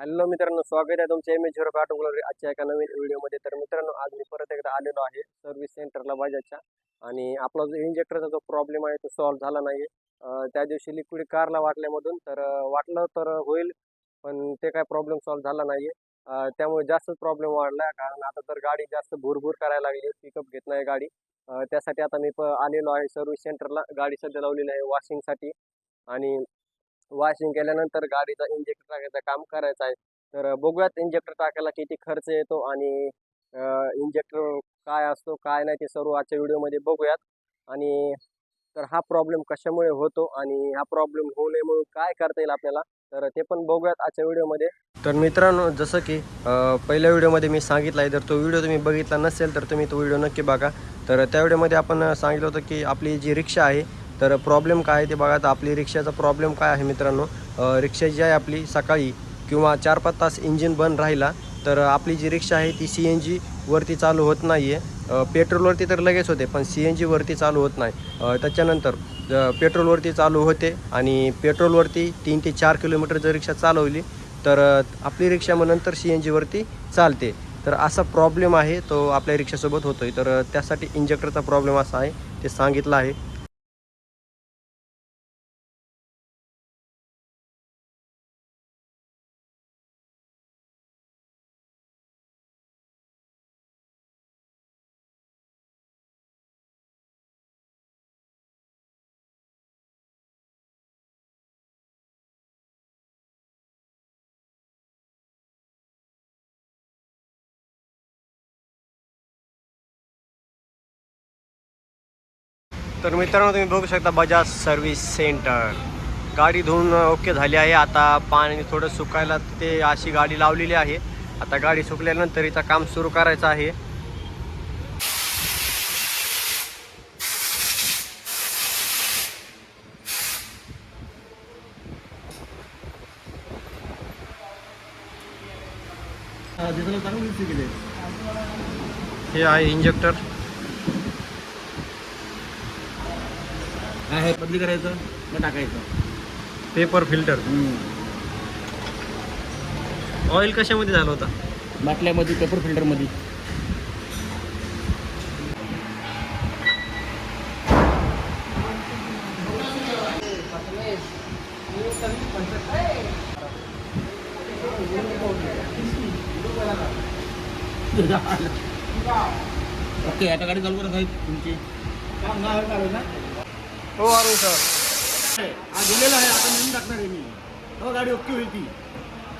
Hello मित्रांनो स्वागत आहे तुमच्या एम एच झिरो ऑटोग्लोरी आजच्या एका नवीन व्हिडिओमध्ये तर मित्रांनो आज मी परत एकदा आलेलो आहे सर्व्हिस सेंटरला बजाजच्या आणि आपला जो इंजेक्टरचा जो प्रॉब्लेम आहे तो सॉल्व्ह झाला नाही आहे त्या दिवशी लिक्विड कारला वाटल्यामधून तर वाटलं तर होईल पण ते काय प्रॉब्लेम सॉल्व्ह झाला नाही आहे त्यामुळे जास्तच प्रॉब्लेम वाढला. कारण आता तर गाडी जास्त भुरभूर करायला लागली पिकअप घेत नाही गाडी. त्यासाठी आता मी प आलेलो आहे सर्व्हिस सेंटरला गाडी सध्या लावलेली आहे वॉशिंगसाठी आणि वॉशिंग केल्यानंतर गाडीचा इंजेक्टर टाकायचं काम करायचं आहे. तर बघूयात इंजेक्टर टाकायला किती खर्च येतो आणि इंजेक्टर काय असतो काय नाही ते सर्व आजच्या व्हिडिओमध्ये बघूयात. आणि तर हा प्रॉब्लेम कशामुळे होतो आणि हा प्रॉब्लेम होऊ नये म्हणून काय करता येईल आपल्याला तर ते पण बघूयात आजच्या व्हिडिओमध्ये. तर मित्रांनो जसं की पहिल्या व्हिडिओमध्ये मी सांगितलं आहे जर तो व्हिडिओ तुम्ही बघितला नसेल तर तुम्ही तो व्हिडिओ नक्की बघा. तर त्या व्हिडिओमध्ये आपण सांगितलं होतं की आपली जी रिक्षा आहे तर प्रॉब्लेम काय आहे ते बघा तर आपली रिक्षाचा प्रॉब्लेम काय आहे मित्रांनो? रिक्षा जी आहे आपली सकाळी किंवा चार पाच तास इंजिन बंद राहिला तर आपली जी रिक्षा आहे ती सी एन जीवरती चालू होत नाही आहे पेट्रोलवरती तर लगेच होते पण सी एन जीवरती चालू होत नाही. त्याच्यानंतर पेट्रोलवरती चालू होते आणि पेट्रोलवरती तीन ते चार किलोमीटर जर रिक्षा चालवली तर आपली रिक्षा मग नंतर सी एन जीवरती चालते. तर असा प्रॉब्लेम आहे तो आपल्या रिक्षासोबत होतो आहे तर त्यासाठी इंजेक्टरचा प्रॉब्लेम असा आहे ते सांगितलं आहे. तर मित्रांनो तुम्ही बघू शकता बजाज सर्व्हिस सेंटर. गाडी धुवून ओके झाली आहे. आता पाणी थोडं सुकायला ते अशी गाडी लावलेली आहे. आता गाडी सुकल्यानंतर इथं काम सुरू करायचं आहे. हे आहे इंजेक्टर काय आहे बदली करायचं? मग टाकायचं? Paper filter. ऑइल कशामध्ये झालं होता? बाटल्यामध्ये पेपर फिल्टरमध्ये. ओके आता गाडी चालू करा साहेब तुमची. हो अरुण सर. हा गेलेला आहे. आता नवीन टाकणार आहे मी. हो गाडी ओके होईल ती.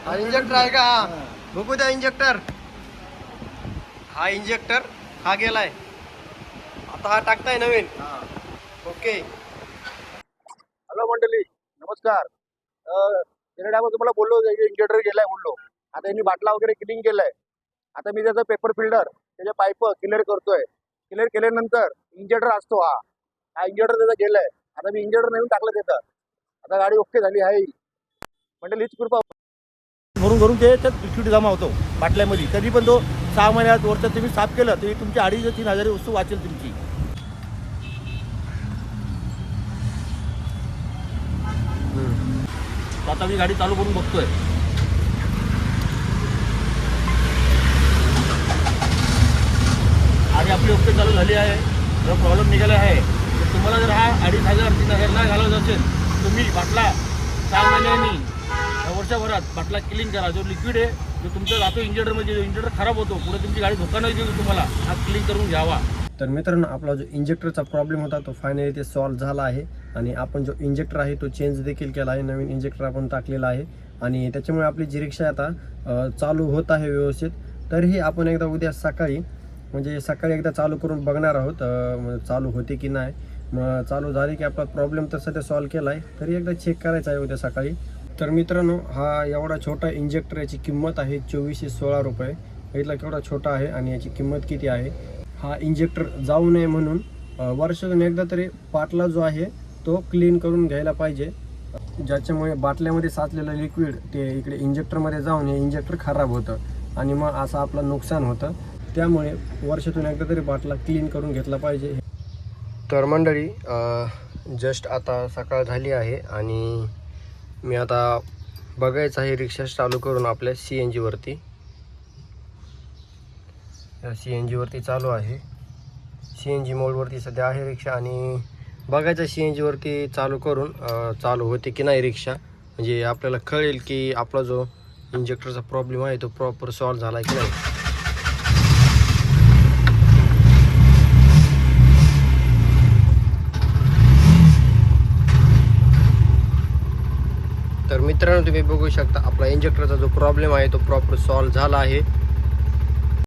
हा इंजेक्टर आहे का? हा. बघू द्या इंजेक्टर हा इंजेक्टर हा गेलाय. आता हा टाकताय नवीन. ओके. हॅलो मंडळी. नमस्कार. गेल्या टायमा तुम्हाला बोललो इंजेक्टर गेलाय बोललो आता यांनी बाटला वगैरे क्लिन केलाय. आता मी त्याचं पेपर फिल्टर त्याचे पाईप क्लिअर करतोय. क्लिअर केल्यानंतर इंजेक्टर असतो हा. हा इंजेक्टर त्याचा गेलाय. आता मी इंजेक्टर नवीन टाकलं त्याचं. आता गाडी ओके झाली आहे. म्हणजे हीच कृपा भरून भरून ते त्यात लिक्विड जमा होतो बाटल्यामध्ये. तरी पण तो सहा महिन्यात वर्षात तुम्ही साफ केलं तरी तुमची अडीच तीन हजार वस्तू वाचेल तुमची. आता मी गाडी चालू करून बघतोय. आणि आपली ओके चालू झाली आहे. जर प्रॉब्लेम निघाला आहे. तुम्हाला जर हा अडीच हजार तीन हजार नाही घालवत असेल तुम्ही बाटला सहा महिन्यांनी वर्षभरात बाटला क्लीन करा. जो लिक्विड आहे जो तुमचा जातो इंजेक्टरमध्ये जो इंजेक्टर खराब होतो पुढे तुमची गाडी धोका नाही देऊ तुम्हाला हा क्लीन करून घ्यावा. तर मित्रांनो आपला जो इंजेक्टरचा प्रॉब्लेम होता तो फायनली ते सॉल्व्ह झाला आहे. आणि आपण जो इंजेक्टर आहे तो चेंज देखील केला आहे. नवीन इंजेक्टर आपण टाकलेला आहे. आणि त्याच्यामुळे आपली जी रिक्षा आता चालू होत आहे व्यवस्थित. तरीही आपण एकदा उद्या सकाळी म्हणजे सकाळी एकदा चालू करून बघणार आहोत चालू होते की नाही. मग चालू झाली की आपला प्रॉब्लेम तर सध्या सॉल्व्ह केला आहे तरी एकदा चेक करायचा आहे उद्या सकाळी. तर मित्रांनो हा एवढा छोटा इंजेक्टर याची किंमत आहे चोवीसशे सोळा रुपये. बघितला केवढा छोटा आहे आणि याची किंमत किती आहे. हा इंजेक्टर जाऊ नये म्हणून वर्षातून एकदा तरी पाटला जो आहे तो क्लीन करून घ्यायला पाहिजे. ज्याच्यामुळे बाटल्यामध्ये साचलेलं लिक्विड ते इकडे इंजेक्टरमध्ये जाऊन हे इंजेक्टर खराब होतं आणि मग असं आपलं नुकसान होतं. त्यामुळे वर्षातून एकदा तरी बाटला क्लीन करून घेतला पाहिजे. तर मंडळी जस्ट आता सकाळ झाली आहे आणि मी आता बघायचं आहे रिक्षा चालू करून आपल्या सी एन जीवरती सी एन जीवरती चालू आहे. सी एन जी मोडवरती सध्या आहे रिक्षा आणि बघायचं सी एन जीवरती चालू करून चालू होते की नाही रिक्षा. म्हणजे आपल्याला कळेल की आपला जो इंजेक्टरचा प्रॉब्लेम आहे तो प्रॉपर सॉल्व झाला की नाही तर मित्रांनो तुम्ही बघू शकता आपला इंजेक्टरचा जो प्रॉब्लेम आहे तो प्रॉपर सॉल्व झाला आहे.